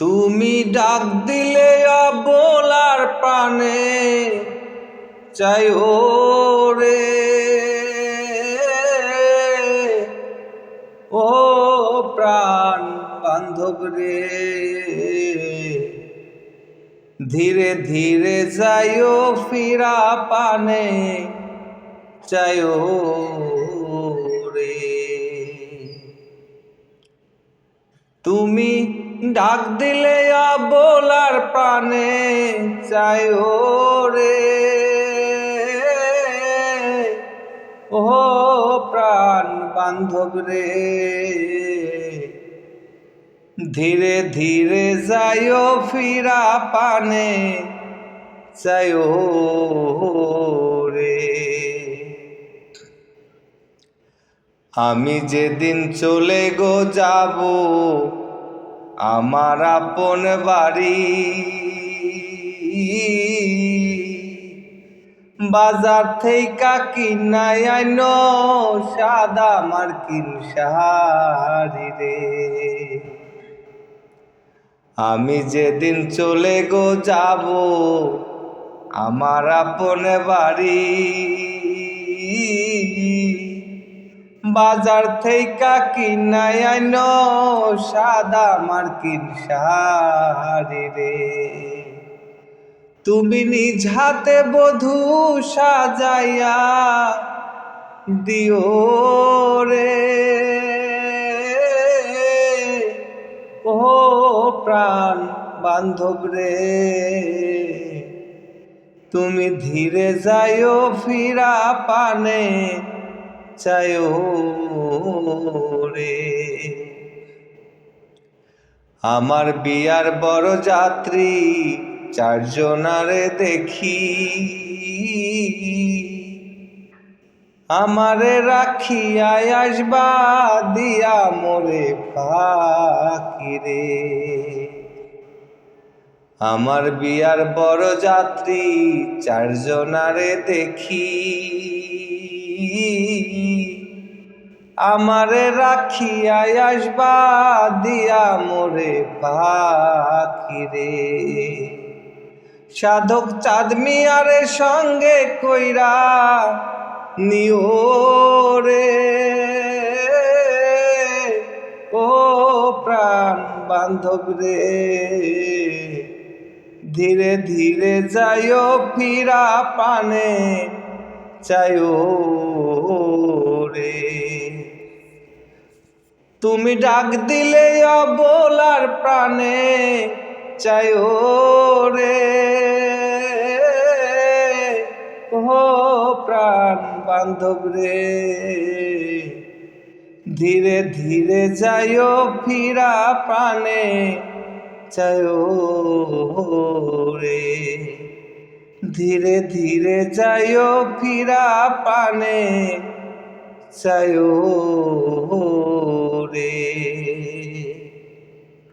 তুমি ডাক দিলে বলার প্রাণে চাই ও রে। ও প্রাণ বান্ধব রে, ধীরে ধীরে যাইও ফিরা পানে, চাইও তুমি ডাক দিলে বলার প্রাণে চাইও রে। ও প্রাণ বান্ধব রে। ধীরে ধীরে যাইও ফিরা পানে চাইও রে। আমি যেদিন চলে গো যাব আমার আপন বাড়ি। বাজার থেকে কিনাই আইন সাদা মার্কিন শাড়ি রে। আমি যেদিন চলে গো যাব আমার আপন বাড়ি। বাজার থেকে কিনাই আইন সাদা মার্কিন শাড়ি রে। তুমি নিজ হাতে বধূ সাজাইয়া দিও রে। ও প্রাণ বান্ধব রে। তুমি ধীরে যাইও ফিরা পানে চাইও রে। আমার বিয়ার বড় যাত্রী, চারজনারে দেখি। আমারে রাখিয়া আসবা, দিয়া মোরে ফাঁকি রে। আমার বিয়ার বড় যাত্রী, চারজনারে দেখি। আমারে রাখিয়া আসবা দিয়া মোরে পাখি রে। সাধক চাঁদ মিয়ারে সঙ্গে কইরা নিও রে। ও প্রাণ বান্ধব রে। ধীরে ধীরে যাইও, ফিরা পানে চাইও রে। তুমি ডাক দিলে বলার প্রাণে চাইও রে। ও প্রাণ বান্ধব রে। ধীরে ধীরে যাইও ফিরা প্রাণে চাইও রে। ধীরে ধীরে যাইও ফিরা পানে চাই